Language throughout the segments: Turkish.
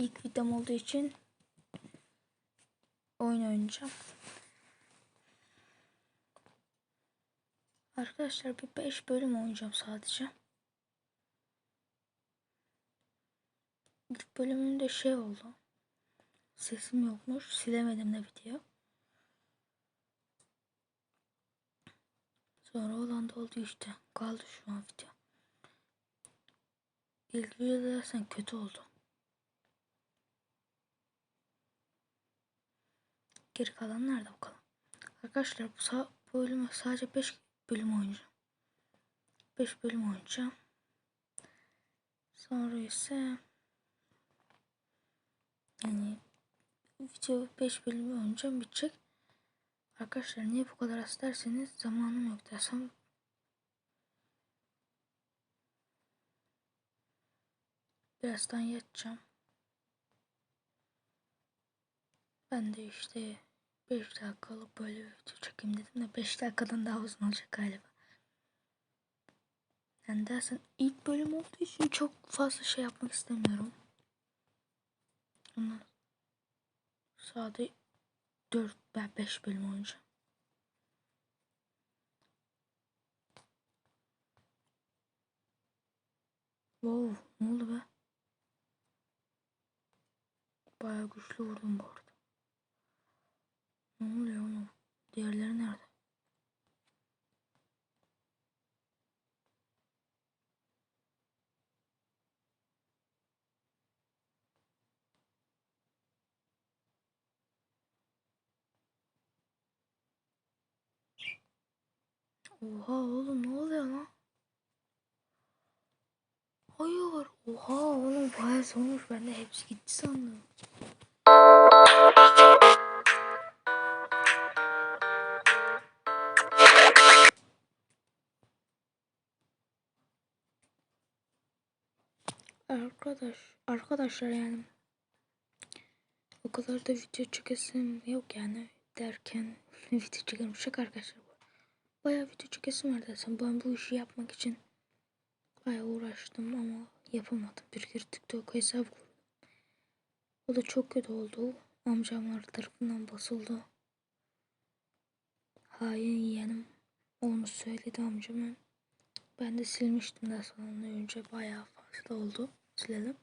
ilk videom olduğu için oyun oynayacağım. Arkadaşlar bir 5 bölüm oynayacağım sadece. İlk bölümünde şey oldu. Sesim yokmuş. Silemedim de video. Sonra olan da oldu işte. Kaldı şu an video. İlk videoda dersen kötü oldu. Geri kalan nerede bakalım. Arkadaşlar bu, sa- bu bölümü sadece 5 bölüm oynayacağım. 5 bölüm oynayacağım. Sonra ise yani video 5 bölümü oynayacağım bitecek. Arkadaşlar niye bu kadar az derseniz zamanım yok dersem birazdan yatacağım. Ben de işte 5 dakikalık böyle bir video çekeyim dedim de 5 dakikadan daha uzun olacak galiba. Yani dersen ilk bölüm olduğu için çok fazla şey yapmak istemiyorum. Ama sadece 4 ben 5 bölüm oynayacağım. Wow, ne oldu be? Bayağı güçlü vurdum bu arada. Ne oluyor oğlum? Diğerleri nerede? Oha oğlum ne oluyor lan? Hayır. Oha oğlum bayağı soğumuş. Ben de hepsi gitti sandım. Arkadaş, arkadaşlar yani o kadar da video çekesim yok yani derken video çekerim şaka arkadaşlar bu. Bayağı video çekesim var desem ben bu işi yapmak için bayağı uğraştım ama yapamadım. Bir kere TikTok hesap kurdum. O da çok kötü oldu. Amcamlar tarafından basıldı. Hain yeğenim onu söyledi amcama. Ben de silmiştim daha sonra önce bayağı fazla oldu. Silelim.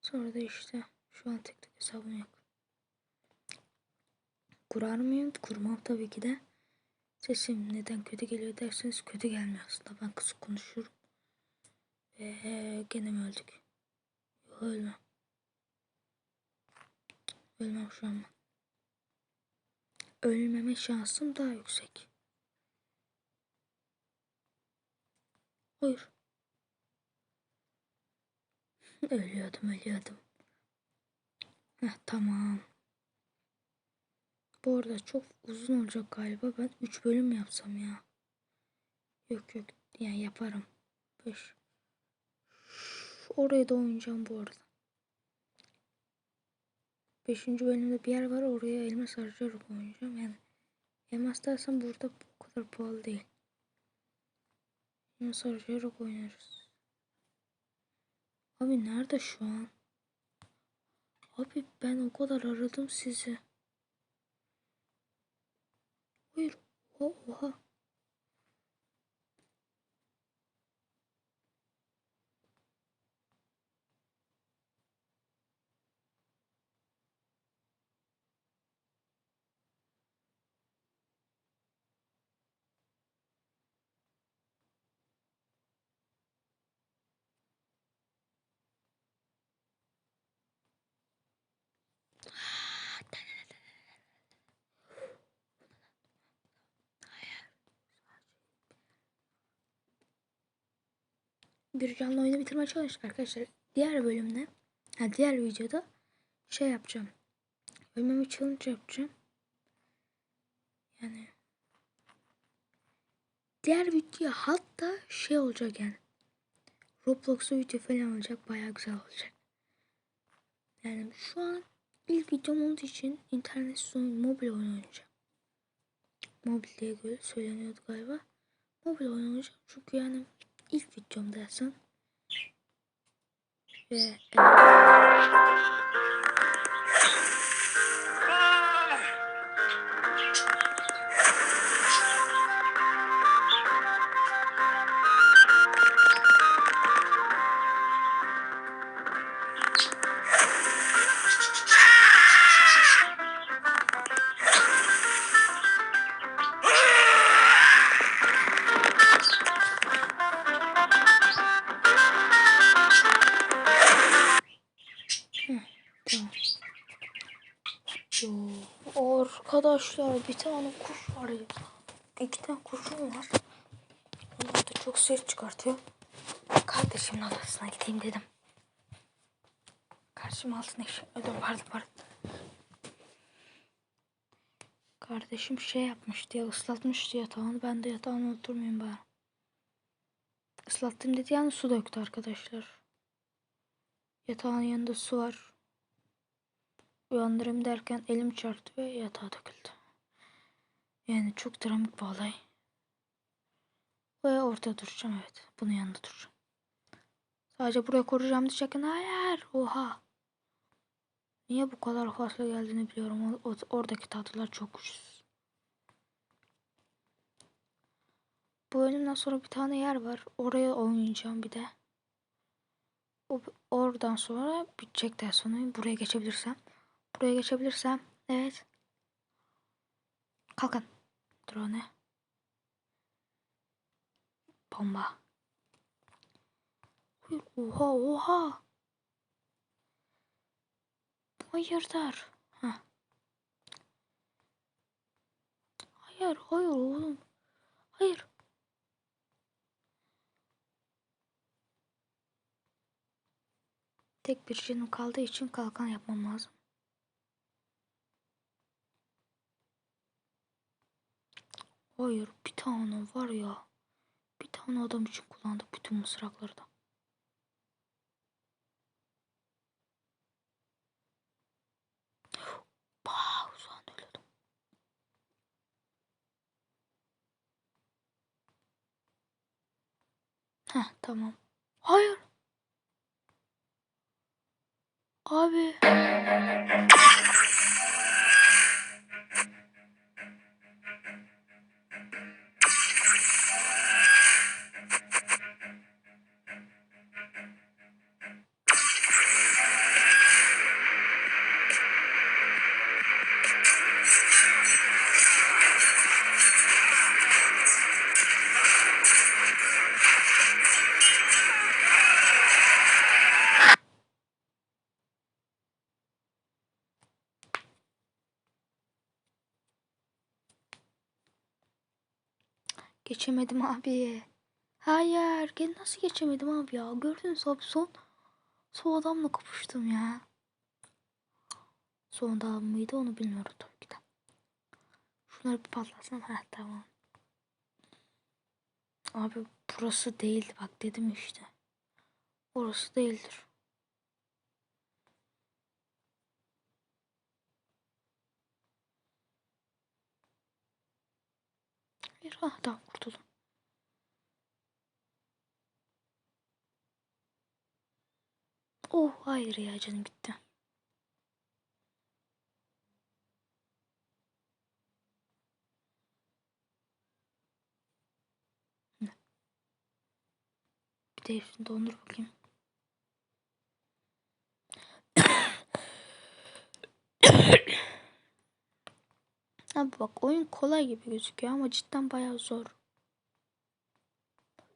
Sonra da işte şu an TikTok hesabım yok. Kurar mıyım? Kurmam tabii ki de. Sesim neden kötü geliyor derseniz kötü gelmiyor aslında. Ben kısık konuşuyorum. Ve gene mi öldük? Yok ölmem. Ölmem şu an. Ölmeme şansım daha yüksek. Hayır. Ölüyordum ölüyordum. Heh, tamam. Bu arada çok uzun olacak galiba. Ben 3 bölüm yapsam ya. Yok yok. Yani yaparım. 5. Oraya da oynayacağım bu arada. 5. bölümde bir yer var. Oraya elmas harcayarak oynayacağım. Yani elmas dersen burada bu kadar pahalı değil. Elmas harcayarak oynarız. Abi nerede şu an? Abi ben o kadar aradım sizi. Hayır. Oha. oha. Bir canlı oyunu bitirmeye çalış arkadaşlar. Diğer bölümde, ha diğer videoda şey yapacağım. Ölmemi challenge yapacağım. Yani diğer video hatta şey olacak yani. Roblox'u video falan olacak. Baya güzel olacak. Yani şu an ilk videom olduğu için internet oyun, mobil oyun oynayacağım. Mobil diye söyleniyordu galiba. Mobil oyun oynayacağım. Çünkü yani ilk videom dersen ve evet. Arkadaşlar bir tane kuş var ya. İki tane kuşum var. Onlar da çok ses çıkartıyor. Kardeşimin odasına gideyim dedim. Kardeşim altına iş. Ödüm pardon pardon. Kardeşim şey yapmıştı ya ıslatmıştı yatağını. Ben de yatağına oturmayayım bari. Islattım dedi yani su döktü arkadaşlar. Yatağın yanında su var. Uyandırayım derken elim çarptı ve yatağa döküldü. Yani çok dramik bir olay. Ve ortada duracağım evet. Bunun yanında duracağım. Sadece buraya koruyacağım diyecekken hayır. Oha. Niye bu kadar fazla geldiğini biliyorum. O, oradaki tatlılar çok ucuz. Bu bölümden sonra bir tane yer var. Oraya oynayacağım bir de. O, oradan sonra bitecek ders sonu. Buraya geçebilirsem. Buraya geçebilirsem. Evet. Kalkın. Drone. Bomba. Oha oha. Hayırdır? Heh. Hayır hayır oğlum. Hayır. Tek bir canım kaldığı için kalkan yapmam lazım. Hayır bir tane var ya. Bir tane adam için kullandık bütün mısrakları da. Bah, şu an ölüyordum. Heh tamam. Hayır. Abi. Geçemedim abi. Hayır. Gel nasıl geçemedim abi ya? Gördünüz abi son. Son adamla kapıştım ya. Son adam mıydı onu bilmiyorum. Şunları bir patlatsam. Ha tamam. Abi burası değildi bak dedim işte. Orası değildir. Hayır ha tamam kurtuldum. Oh hayır ya canım gitti. Bir de hepsini dondur bakayım. Abi bak oyun kolay gibi gözüküyor ama cidden bayağı zor.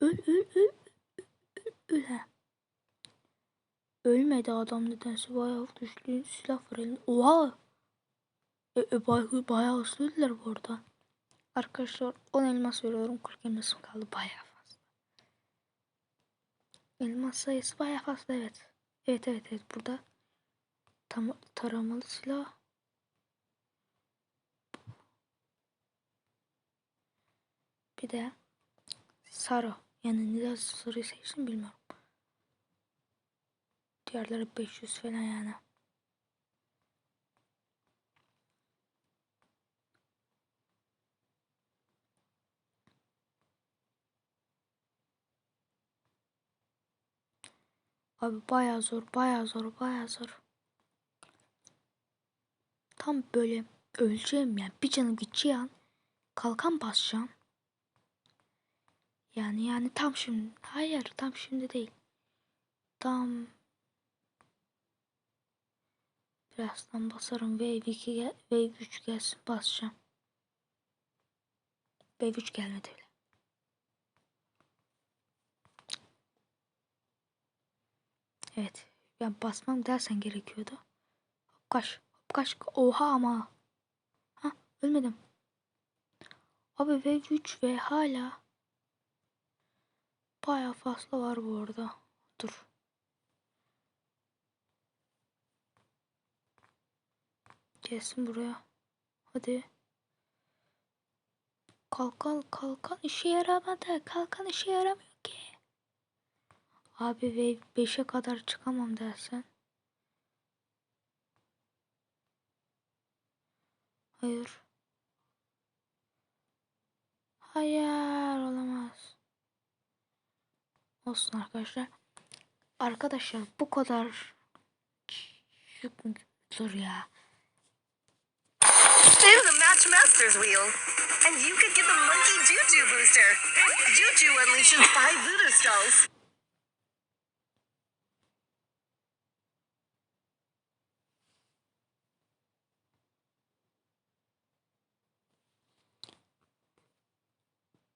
Öl öl öl öl, öl. Ölmedi adam nedense bayağı güçlü silah var elinde. Oha! E, e, bayağı, bayağı hızlı öldüler bu arada. Arkadaşlar 10 elmas veriyorum 40 elmasım kaldı bayağı. Elmas sayısı bayağı fazla evet. Evet evet evet burada tam taramalı silah. Bir de sarı. Yani neden sarıyı seçtim bilmiyorum. Diğerleri 500 falan yani. Abi baya zor, baya zor, baya zor. Tam böyle öleceğim yani. Bir canım gideceği an kalkan basacağım. Yani yani tam şimdi. Hayır tam şimdi değil. Tam birazdan basarım. Wave 2 gel Wave 3 gelsin basacağım. Wave 3 gelmedi bile. Evet. Ben basmam dersen gerekiyordu. Hop kaç. Hop kaç. Oha ama. Ha ölmedim. Abi Wave 3 ve hala baya fazla var bu arada. Dur. Gelsin buraya. Hadi. Kalkan kalkan işe yaramadı. Kalkan işe yaramıyor ki. Abi Wave 5'e kadar çıkamam dersen. Hayır. Hayır olamaz. Olsun arkadaşlar. Arkadaşlar bu kadar zor ya. Spin the Match Masters wheel, and you could get the Monkey Juju booster. Juju unleashes five voodoo skulls.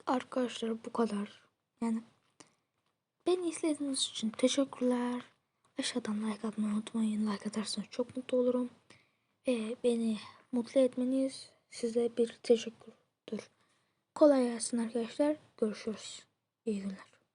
Arkadaşlar bu kadar. Yani beni izlediğiniz için teşekkürler. Aşağıdan like atmayı unutmayın. Like atarsanız çok mutlu olurum. Ve beni mutlu etmeniz size bir teşekkürdür. Kolay gelsin arkadaşlar. Görüşürüz. İyi günler.